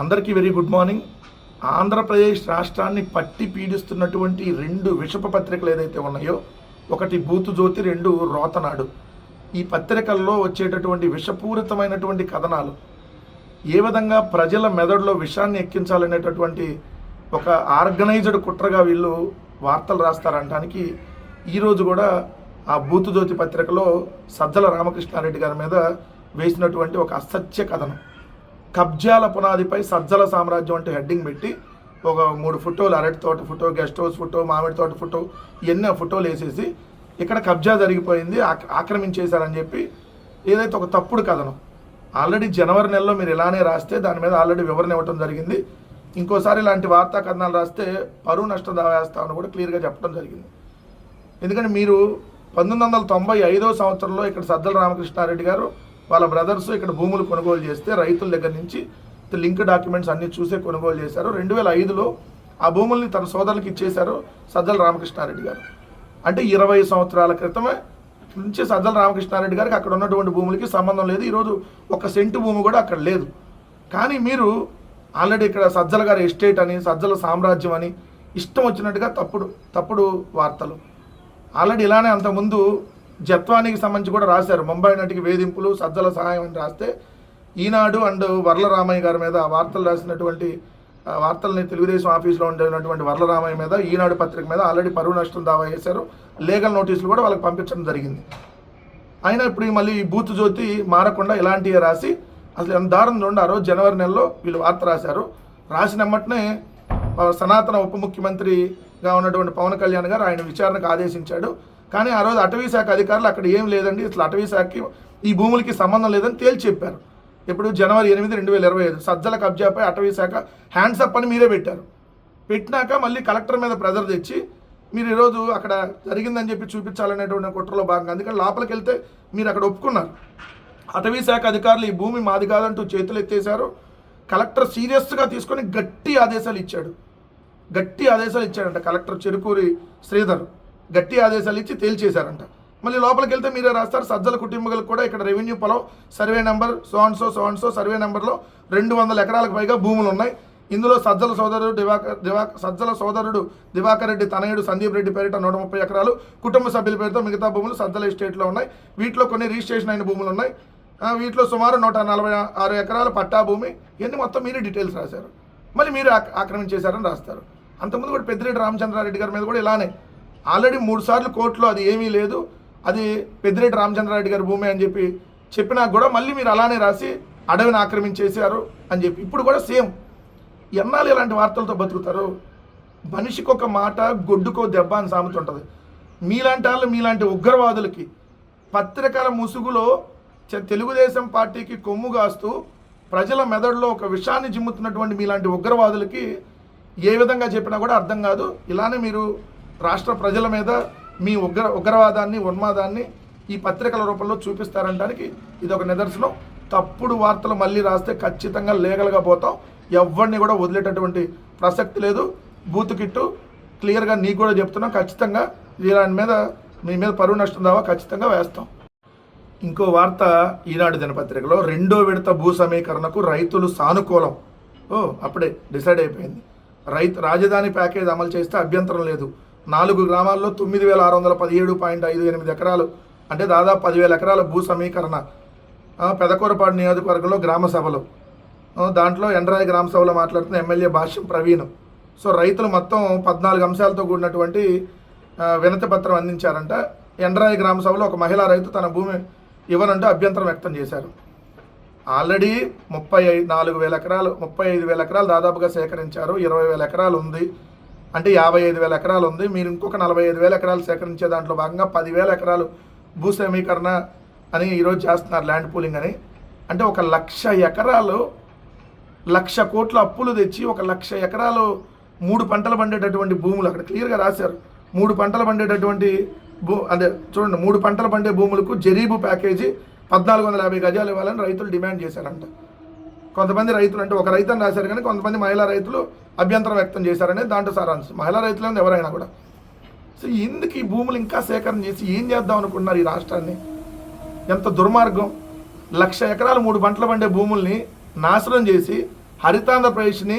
అందరికీ very good morning. Andhra Pradesh రాష్ట్రాన్ని పట్టి పీడిస్తున్నటువంటి రెండు విషప పత్రికలు ఏదైతే ఉన్నాయో ఒకటి బూతు జ్యోతి రెండు రోతనాడు ఈ పత్రికల్లో వచ్చేటటువంటి విషపూరితమైనటువంటి కథనాలు ఏ విధంగా ప్రజల మెదడులో విషాన్ని ఎక్కించాలనేటటువంటి ఒక ఆర్గనైజ్డ్ కుట్రగా వీళ్ళు వార్తలు రాస్తారనడానికి ఈరోజు కూడా ఆ బూతు జ్యోతి పత్రికలో సజ్జల రామకృష్ణారెడ్డి గారి మీద వేసినటువంటి ఒక అసత్య కథనం. కబ్జాల పునాదిపై సజ్జల సామ్రాజ్యం అంటే హెడ్డింగ్ పెట్టి ఒక మూడు ఫోటోలు అరటి తోట ఫోటో గెస్ట్ హౌస్ ఫోటో మామిడి తోట ఫోటో ఇవన్నీ ఆ ఫోటోలు వేసేసి ఇక్కడ కబ్జా జరిగిపోయింది ఆక్రమించేశారని చెప్పి ఏదైతే ఒక తప్పుడు కథనం. ఆల్రెడీ జనవరి నెలలో మీరు ఇలానే రాస్తే దాని మీద ఆల్రెడీ వివరణ ఇవ్వడం జరిగింది. ఇంకోసారి ఇలాంటి వార్తా కథనాలు రాస్తే పరువు నష్టం దావేస్తామని కూడా క్లియర్గా చెప్పడం జరిగింది. ఎందుకంటే మీరు పంతొమ్మిది వందల తొంభై ఐదో సంవత్సరంలో ఇక్కడ సజ్జల రామకృష్ణారెడ్డి గారు వాళ్ళ బ్రదర్స్ ఇక్కడ భూములు కొనుగోలు చేస్తే రైతుల దగ్గర నుంచి లింక్ డాక్యుమెంట్స్ అన్ని చూసే కొనుగోలు చేశారు. రెండు వేల ఐదులో ఆ భూముల్ని తన సోదరులకు ఇచ్చేశారు సజ్జల రామకృష్ణారెడ్డి గారు. అంటే ఇరవై సంవత్సరాల క్రితమే నుంచి సజ్జల రామకృష్ణారెడ్డి గారికి అక్కడ ఉన్నటువంటి భూములకి సంబంధం లేదు. ఈరోజు ఒక సెంటు భూమి కూడా అక్కడ లేదు. కానీ మీరు ఆల్రెడీ ఇక్కడ సజ్జల గారి ఎస్టేట్ అని సజ్జల సామ్రాజ్యం అని ఇష్టం వచ్చినట్టుగా తప్పుడు తప్పుడు వార్తలు. ఆల్రెడీ ఇలానే అంతకుముందు జత్వానికి సంబంధించి కూడా రాశారు. ముంబై నటికి వేధింపులు సజ్జల సహాయం అని రాస్తే ఈనాడు అండ్ వర్లరామయ్య గారి మీద వార్తలు రాసినటువంటి వార్తల్ని తెలుగుదేశం ఆఫీస్లో ఉండేటువంటి వరలరామయ్య మీద ఈనాడు పత్రిక మీద ఆల్రెడీ పరువు నష్టం దావా చేశారు. లీగల్ నోటీసులు కూడా వాళ్ళకి పంపించడం జరిగింది. అయినా ఇప్పుడు మళ్ళీ ఈ బూత్ జ్యోతి మారకుండా ఇలాంటివి రాసి అసలు ఎంత దారుణం చూడండి ఆ రోజు జనవరి నెలలో వీళ్ళు వార్త రాశారు. రాసిన సనాతన ఉప ముఖ్యమంత్రిగా ఉన్నటువంటి పవన్ కళ్యాణ్ గారు ఆయన విచారణకు ఆదేశించాడు. కానీ ఆ రోజు అటవీ శాఖ అధికారులు అక్కడ ఏం లేదండి అసలు అటవీ శాఖకి ఈ భూములకి సంబంధం లేదని తేల్చి చెప్పారు. ఇప్పుడు జనవరి ఎనిమిది రెండు వేల ఇరవై ఐదు సజ్జల కబ్జాపై అటవీ శాఖ హ్యాండ్స్ అప్ అని మీరే పెట్టారు. పెట్టినాక మళ్ళీ కలెక్టర్ మీద ప్రెజర్ తెచ్చి మీరు ఈరోజు అక్కడ జరిగిందని చెప్పి చూపించాలనేటువంటి కుట్రలో భాగంగా అందుకని లోపలికి వెళ్తే మీరు అక్కడ ఒప్పుకున్నారు. అటవీ శాఖ అధికారులు ఈ భూమి మాది కాదంటూ చేతులు ఎత్తేశారు. కలెక్టర్ సీరియస్గా తీసుకొని గట్టి ఆదేశాలు ఇచ్చాడు. గట్టి ఆదేశాలు ఇచ్చాడంట కలెక్టర్ చెరుకూరి శ్రీధర్. గట్టి ఆదేశాలు ఇచ్చి తేల్చేశారంట. మళ్ళీ లోపలికి వెళ్తే మీరే రాస్తారు. సజ్జల కుటుంబాలకు కూడా ఇక్కడ రెవెన్యూ పొలం survey number so and so so and so survey నెంబర్లో రెండు వందల ఎకరాలకు పైగా భూములు ఉన్నాయి. ఇందులో సజ్జల సోదరుడు దివాకర్ దివాకర్ సజ్జల సోదరుడు దివాకర్ రెడ్డి తనయుడు సందీప్ రెడ్డి పేరిట నూట ముప్పై ఎకరాలు. కుటుంబ సభ్యుల పేరుతో మిగతా భూములు సజ్జల ఎస్టేట్లో ఉన్నాయి. వీటిలో కొన్ని రిజిస్ట్రేషన్ అయిన భూములు ఉన్నాయి. వీటిలో సుమారు నూట నలభై ఆరు ఎకరాల పట్టా భూమి. ఇవన్నీ మొత్తం మీరే డీటెయిల్స్ రాశారు. మళ్ళీ మీరు ఆక్రమించేశారని రాస్తారు. అంతకుముందు కూడా పెద్దిరెడ్డి రామచంద్రారెడ్డి గారి మీద కూడా ఇలానే ఆల్రెడీ మూడు సార్లు కోర్టులో అది ఏమీ లేదు. అది పెద్దిరెడ్డి రామచంద్రారెడ్డి గారి భూమి అని చెప్పి చెప్పినా కూడా మళ్ళీ మీరు అలానే రాసి అడవిని ఆక్రమించేశారు అని చెప్పి. ఇప్పుడు కూడా సేమ్. ఎన్నాళ్ళు ఇలాంటి వార్తలతో బతుకుతారు? మనిషికి ఒక మాట గొడ్డుకో దెబ్బ అని సామెత ఉంటుంది మీలాంటి వాళ్ళు మీలాంటి ఉగ్రవాదులకి పత్రికల ముసుగులో తెలుగుదేశం పార్టీకి కొమ్ము కాస్తూ ప్రజల మెదడులో ఒక విషాన్ని జిమ్ముతున్నటువంటి మీలాంటి ఉగ్రవాదులకి ఏ విధంగా చెప్పినా కూడా అర్థం కాదు. ఇలానే మీరు రాష్ట్ర ప్రజల మీద మీ ఉగ్ర ఉగ్రవాదాన్ని ఉన్మాదాన్ని ఈ పత్రికల రూపంలో చూపిస్తారనడానికి ఇది ఒక నిదర్శనం. తప్పుడు వార్తలు మళ్ళీ రాస్తే ఖచ్చితంగా లీగల్గా పోతాం. ఎవరిని కూడా వదిలేటటువంటి ప్రసక్తి లేదు. బూత్ కిట్టు క్లియర్గా నీకు కూడా చెప్తున్నాం. ఖచ్చితంగా ఇలాంటి మీద మీ మీద పరువు నష్టం దావా ఖచ్చితంగా వేస్తాం. ఇంకో వార్త ఈనాడు దినపత్రికలో రెండో విడత భూ సమీకరణకు రైతులు సానుకూలం. ఓ అప్పుడే డిసైడ్ అయిపోయింది. రైతు రాజధాని ప్యాకేజ్ అమలు చేస్తే అభ్యంతరం లేదు. నాలుగు గ్రామాల్లో తొమ్మిది వేల ఆరు వందల పదిహేడు పాయింట్ ఐదు ఎనిమిది ఎకరాలు అంటే దాదాపు పదివేల ఎకరాల భూ సమీకరణ పెదకూరపాడు నియోజకవర్గంలో గ్రామ సభలు. దాంట్లో ఎండ్రాయి గ్రామ సభలో మాట్లాడుతున్న ఎమ్మెల్యే భాష్యం ప్రవీణ్. సో రైతులు మొత్తం పద్నాలుగు అంశాలతో కూడినటువంటి వినతి పత్రం అందించారంట. ఎండ్రాయి గ్రామ సభలో ఒక మహిళా రైతు తన భూమి ఇవ్వనంటూ అభ్యంతరం వ్యక్తం చేశారు. ఆల్రెడీ ముప్పై ఐదు నాలుగు వేల ఎకరాలు ముప్పై ఐదు వేల ఎకరాలు దాదాపుగా సేకరించారు ఇరవై వేల ఎకరాలు ఉంది. అంటే యాభై ఐదు వేల ఎకరాలు ఉంది. మీరు ఇంకొక నలభై ఐదు వేల ఎకరాలు సేకరించే దాంట్లో భాగంగా పదివేల ఎకరాలు భూ సమీకరణ అని ఈరోజు చేస్తున్నారు ల్యాండ్ పూలింగ్ అని. అంటే ఒక లక్ష ఎకరాలు లక్ష కోట్ల అప్పులు తెచ్చి ఒక లక్ష ఎకరాలు మూడు పంటలు పండేటటువంటి భూములు అక్కడ క్లియర్గా రాశారు. మూడు పంటలు పండేటటువంటి భూ అదే చూడండి మూడు పంటలు పండే భూములకు జరీబు ప్యాకేజీ పద్నాలుగు వందల యాభై గజాలు ఇవ్వాలని రైతులు డిమాండ్ చేశారంట. కొంతమంది రైతులు అంటే ఒక రైతుని రాశారు కానీ కొంతమంది మహిళా రైతులు అభ్యంతరం వ్యక్తం చేశారనే దాంట్లో సారాంశం. మహిళా రైతులు ఎవరైనా కూడా. సో ఎందుకు ఈ భూములు ఇంకా సేకరణ చేసి ఏం చేద్దాం అనుకుంటున్నారు ఈ రాష్ట్రాన్ని? ఎంత దుర్మార్గం. లక్ష ఎకరాలు మూడు పంటలు పండే భూముల్ని నాశనం చేసి హరితాంధ్రప్రదేశ్ని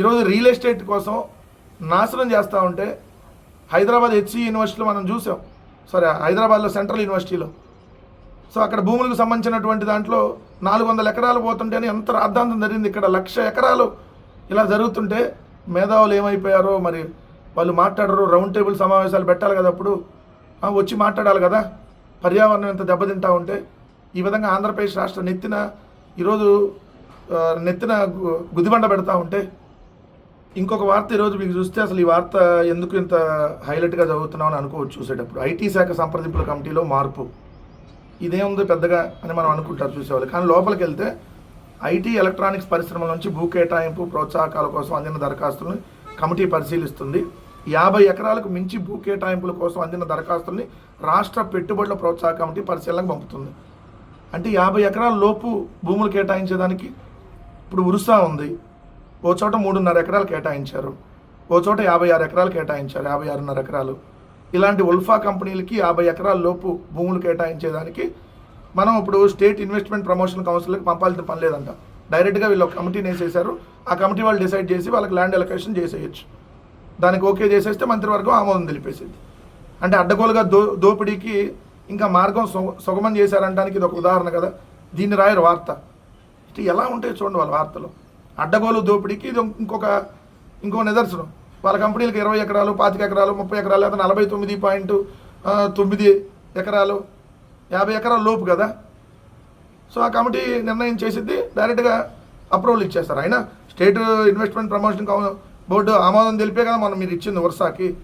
ఈరోజు రియల్ ఎస్టేట్ కోసం నాశనం చేస్తూ ఉంటే హైదరాబాద్ హెచ్సి యూనివర్సిటీలో మనం చూసాం. సారీ హైదరాబాద్లో సెంట్రల్ యూనివర్సిటీలో. సో అక్కడ భూములకు సంబంధించినటువంటి దాంట్లో నాలుగు వందల ఎకరాలు పోతుంటేనే ఎంత రాద్ధాంతం జరిగింది ఇక్కడ? లక్ష ఎకరాలు ఇలా జరుగుతుంటే మేధావులు ఏమైపోయారో మరి? వాళ్ళు మాట్లాడరు రౌండ్ టేబుల్ సమావేశాలు పెట్టాలి కదా అప్పుడు? వచ్చి మాట్లాడాలి కదా? పర్యావరణం ఎంత దెబ్బతింటా ఉంటే? ఈ విధంగా ఆంధ్రప్రదేశ్ రాష్ట్రం నెత్తిన ఈరోజు నెత్తిన గు- గుదిబండ పెడతా ఉంటే ఇంకొక వార్త ఈరోజు మీకు చూస్తే అసలు ఈ వార్త ఎందుకు ఇంత హైలైట్గా చదువుతున్నామని అనుకోవచ్చు చూసేటప్పుడు. ఐటీ శాఖ సంప్రదింపుల కమిటీలో మార్పు. ఇదేముంది పెద్దగా అని మనం అనుకుంటారు చూసేవాళ్ళు. కానీ లోపలికి వెళ్తే ఐటీ ఎలక్ట్రానిక్స్ పరిశ్రమల నుంచి భూ కేటాయింపు ప్రోత్సాహకాల కోసం అందిన దరఖాస్తులను కమిటీ పరిశీలిస్తుంది. యాభై ఎకరాలకు మించి భూ కేటాయింపుల కోసం అందిన దరఖాస్తుల్ని రాష్ట్ర పెట్టుబడుల ప్రోత్సాహ కమిటీ పరిశీలనకు పంపుతుంది. అంటే యాభై ఎకరాల లోపు భూములు కేటాయించేదానికి ఇప్పుడు ఉరుసా ఉంది. ఓ చోట మూడున్నర ఎకరాలు కేటాయించారు. ఓ చోట యాభై ఆరు ఎకరాలు కేటాయించారు. యాభై ఆరున్నర ఎకరాలు. ఇలాంటి ఉల్ఫా కంపెనీలకి యాభై ఎకరాల లోపు భూములు కేటాయించేదానికి మనం ఇప్పుడు స్టేట్ ఇన్వెస్ట్మెంట్ ప్రమోషన్ కౌన్సిల్కి పంపాల్సిన పని లేదంట. డైరెక్ట్గా వీళ్ళు ఒక కమిటీని వేసేసారు ఆ కమిటీ వాళ్ళు డిసైడ్ చేసి వాళ్ళకి ల్యాండ్ ఎలకేషన్ చేసేయచ్చు. దానికి ఓకే చేసేస్తే మంత్రివర్గం ఆమోదం తెలిపేసింది. అంటే అడ్డగోలుగా దో దోపిడీకి ఇంకా మార్గం సుగ- సుగమం చేశారంటానికి ఇది ఒక ఉదాహరణ కదా. దీన్ని రాయరు వార్త. ఎలా ఉంటాయి చూడండి వాళ్ళ వార్తలు. అడ్డగోలు దోపిడీకి ఇది ఇంకొక ఇంకో నిదర్శనం. వాళ్ళ కంపెనీలకు ఇరవై ఎకరాలు పాతిక ఎకరాలు ముప్పై ఎకరాలు లేదా నలభై తొమ్మిది పాయింట్ తొమ్మిది ఎకరాలు. యాభై ఎకరాల లోపు కదా? సో ఆ కమిటీ నిర్ణయం చేసిద్ది డైరెక్ట్గా అప్రూవల్ ఇచ్చేస్తారు. అయినా స్టేట్ ఇన్వెస్ట్మెంట్ ప్రమోషన్ బోర్డు ఆమోదం తెలిపే కదా మనం మీరు ఇచ్చింది వరుసకి.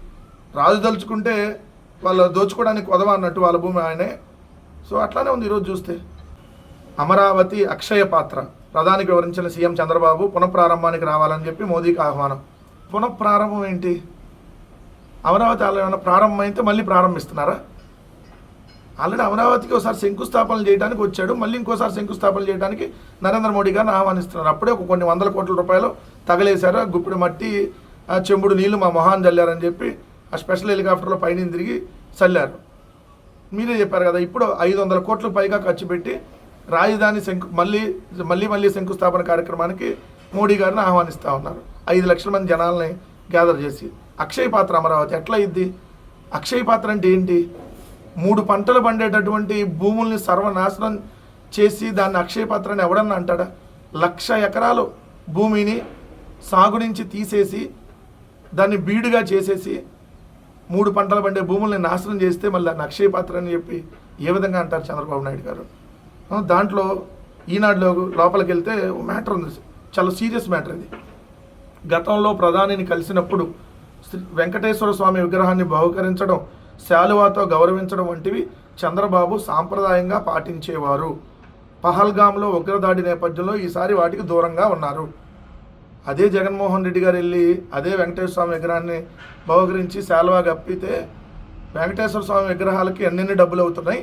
రాజు తలుచుకుంటే వాళ్ళు దోచుకోవడానికి కొదవ అన్నట్టు వాళ్ళ భూమి ఆయనే. సో అట్లానే ఉంది ఈరోజు చూస్తే. అమరావతి అక్షయ పాత్ర. ప్రధానికి వివరించిన సీఎం చంద్రబాబు పునఃప్రారంభానికి రావాలని చెప్పి మోదీకి ఆహ్వానం. పునఃప్రారంభం ఏంటి? అమరావతి ఆలయం ఏమైనా ప్రారంభమైతే మళ్ళీ ప్రారంభిస్తున్నారా? ఆల్రెడీ అమరావతికి ఒకసారి శంకుస్థాపనలు చేయడానికి వచ్చాడు. మళ్ళీ ఇంకోసారి శంకుస్థాపనలు చేయడానికి నరేంద్ర మోడీ గారిని ఆహ్వానిస్తున్నారు. అప్పుడే ఒక కొన్ని వందల కోట్ల రూపాయలు తగలేశారు. గుప్పిడి మట్టి చెంబుడు నీళ్ళు మా మొహాన్ చల్లారని చెప్పి ఆ స్పెషల్ హెలికాప్టర్లో పైన తిరిగి చల్లారు. మీరే చెప్పారు కదా ఇప్పుడు ఐదు వందల కోట్ల పైగా ఖర్చు పెట్టి రాజధాని శంకు మళ్ళీ మళ్ళీ మళ్ళీ శంకుస్థాపన కార్యక్రమానికి మోడీ గారిని ఆహ్వానిస్తూ ఉన్నారు. ఐదు లక్షల మంది జనాల్ని గ్యాదర్ చేసి. అక్షయ పాత్ర అమరావతి ఎట్లా ఇద్ది అక్షయ పాత్ర అంటే ఏంటి? మూడు పంటలు పండేటటువంటి భూముల్ని సర్వనాశనం చేసి దాన్ని అక్షయ పాత్ర అని ఎవడన్నా అంటాడా? లక్ష ఎకరాలు భూమిని సాగు నుంచి తీసేసి దాన్ని బీడుగా చేసేసి మూడు పంటలు పండే భూముల్ని నాశనం చేస్తే మళ్ళీ దాన్ని అక్షయ పాత్ర అని చెప్పి ఏ విధంగా అంటారు చంద్రబాబు నాయుడు గారు? దాంట్లో ఈనాడులో లోపలికి వెళ్తే మ్యాటర్ ఉంది. చాలా సీరియస్ మ్యాటర్ ఇది. గతంలో ప్రధానిని కలిసినప్పుడు శ్రీ వెంకటేశ్వర స్వామి విగ్రహాన్ని బహుకరించడం శాలువాతో గౌరవించడం వంటివి చంద్రబాబు సాంప్రదాయంగా పాటించేవారు. పహల్గామ్లో ఉగ్రదాడి నేపథ్యంలో ఈసారి వాటికి దూరంగా ఉన్నారు. అదే జగన్మోహన్ రెడ్డి గారు వెళ్ళి అదే వెంకటేశ్వర స్వామి విగ్రహాన్ని బహుకరించి శాలువా గప్పితే వెంకటేశ్వర స్వామి విగ్రహాలకి ఎన్నెన్ని డబ్బులు అవుతున్నాయి?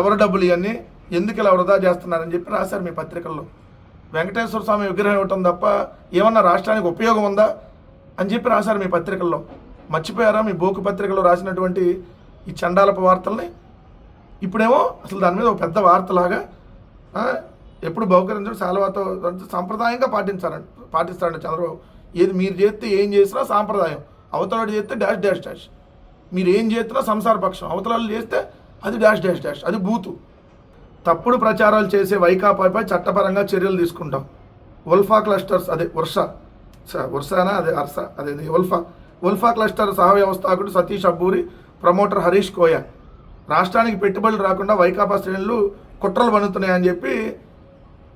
ఎవరు డబ్బులు ఇవన్నీ ఎందుకు ఇలా వృధా చేస్తున్నారని చెప్పి రాశారు మీ పత్రికల్లో. వెంకటేశ్వర స్వామి విగ్రహం ఇవ్వటం తప్ప ఏమన్నా రాష్ట్రానికి ఉపయోగం ఉందా అని చెప్పి రాశారు మీ పత్రికల్లో. మర్చిపోయారా? మీ బోకు పత్రికలో రాసినటువంటి ఈ చండాలపు వార్తల్ని? ఇప్పుడేమో అసలు దాని మీద ఒక పెద్ద వార్తలాగా ఎప్పుడు బహుకరించడం శాలవాతో సాంప్రదాయంగా పాటించారండి పాటిస్తారండి చంద్రబాబు. ఏది మీరు చేస్తే ఏం చేసినా సాంప్రదాయం. అవతలాడు చేస్తే డాష్ డాష్ డాష్. మీరు ఏం చేస్తున్నా సంసార పక్షం. అవతలాలు చేస్తే అది డాష్ డాష్ డాష్. అది బూతు. తప్పుడు ప్రచారాలు చేసే వైకాపాపై చట్టపరంగా చర్యలు తీసుకుంటాం. ఉల్ఫా క్లస్టర్స్ అదే వర్ష స- వర్షానా అదే అర్స అదే ఉల్ఫా ఉల్ఫా క్లస్టర్ సహ వ్యవస్థాపకుడు సతీష్ అబ్బూరి ప్రమోటర్ హరీష్ కోయా. రాష్ట్రానికి పెట్టుబడులు రాకుండా వైకాపా శ్రేణులు కుట్రలు పన్నుతున్నాయని చెప్పి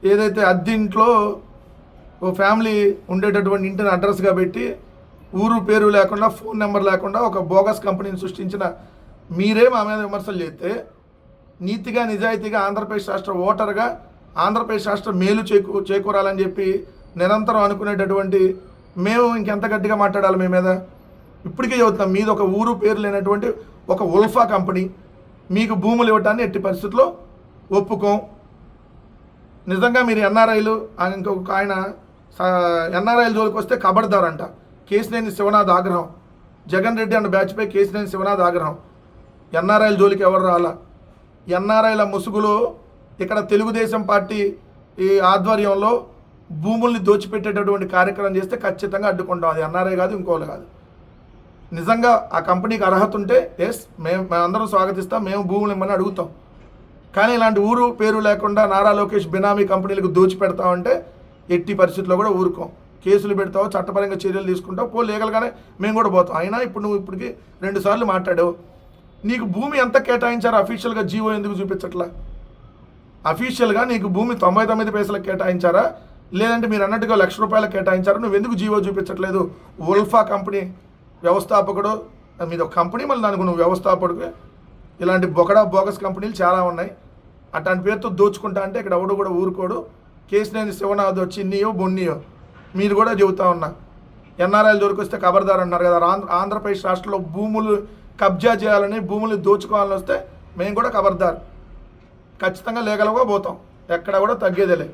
ఏదైతే అద్దెంట్లో ఓ ఫ్యామిలీ ఉండేటటువంటి ఇంటిని అడ్రస్గా పెట్టి ఊరు పేరు లేకుండా ఫోన్ నెంబర్ లేకుండా ఒక బోగస్ కంపెనీని సృష్టించిన మీరే మా మీద విమర్శలు చేస్తే నీతిగా నిజాయితీగా ఆంధ్రప్రదేశ్ రాష్ట్ర ఓటర్గా ఆంధ్రప్రదేశ్ రాష్ట్ర మేలు చేకూ చేకూరాలని చెప్పి నిరంతరం అనుకునేటటువంటి మేము ఇంకెంత గట్టిగా మాట్లాడాలి మీ మీద? ఇప్పటికే చదువుతున్నాం మీద ఒక ఊరు పేరు లేనటువంటి ఒక ఉల్ఫా కంపెనీ. మీకు భూములు ఇవ్వటాన్ని ఎట్టి పరిస్థితుల్లో ఒప్పుకోం. నిజంగా మీరు ఎన్ఆర్ఐలు ఇంకొక ఆయన ఎన్ఆర్ఐలు జోలికి వస్తే కబడ్దారంట. కేసినేని శివనాథ్ ఆగ్రహం. జగన్ రెడ్డి అన్న బ్యాచ్పై కేసినేని శివనాథ్ ఆగ్రహం. ఎన్ఆర్ఐల జోలికి ఎవరు రాలా? ఎన్ఆర్ఐల ముసుగులో ఇక్కడ తెలుగుదేశం పార్టీ ఈ ఆధ్వర్యంలో భూముల్ని దోచిపెట్టేటటువంటి కార్యక్రమం చేస్తే ఖచ్చితంగా అడ్డుకుంటాం. అది ఎన్ఆర్ఐ కాదు ఇంకోళ్ళు కాదు. నిజంగా ఆ కంపెనీకి అర్హత ఉంటే ఎస్ మేము మేమందరం స్వాగతిస్తాం మేము భూములు ఇమ్మని అడుగుతాం. కానీ ఇలాంటి ఊరు పేరు లేకుండా నారా లోకేష్ బినామీ కంపెనీలకు దోచి పెడతామంటే ఎట్టి పరిస్థితుల్లో కూడా ఊరుకోం. కేసులు పెడతావు చట్టపరంగా చర్యలు తీసుకుంటావు పో లీగల్గానే మేము కూడా పోతాం. అయినా ఇప్పుడు నువ్వు ఇప్పటికి రెండుసార్లు మాట్లాడావు. నీకు భూమి ఎంత కేటాయించారు అఫీషియల్గా జీవో ఎందుకు చూపించట్లా? అఫీషియల్గా నీకు భూమి తొంభై తొమ్మిది పైసలకు కేటాయించారా? లేదంటే మీరు అన్నట్టుగా లక్ష రూపాయలు కేటాయించారా? నువ్వు ఎందుకు జీవో చూపించట్లేదు? ఉల్ఫా కంపెనీ వ్యవస్థాపకుడు మీద ఒక కంపెనీ మళ్ళీ దానికి నువ్వు వ్యవస్థాపకుడు. ఇలాంటి బొకడా బోగస్ కంపెనీలు చాలా ఉన్నాయి. అట్లాంటి పేరుతో దోచుకుంటా అంటే ఇక్కడ ఎవడు కూడా ఊరుకోడు. కేసినేని శివనాథ్ వచ్చి నీయో బొన్నియో. మీరు కూడా చెబుతా ఉన్నా. ఎన్ఆర్ఐలు దొరికొస్తే ఖబర్దార్ అన్నారు కదా. ఆంధ్ర ఆంధ్రప్రదేశ్ రాష్ట్రంలో భూములు కబ్జా చేయాలని భూములు దోచుకోవాలని వస్తే మేము కూడా కబర్దారు. ఖచ్చితంగా లీగల్గా పోతాం. ఎక్కడ కూడా తగ్గేదేలే.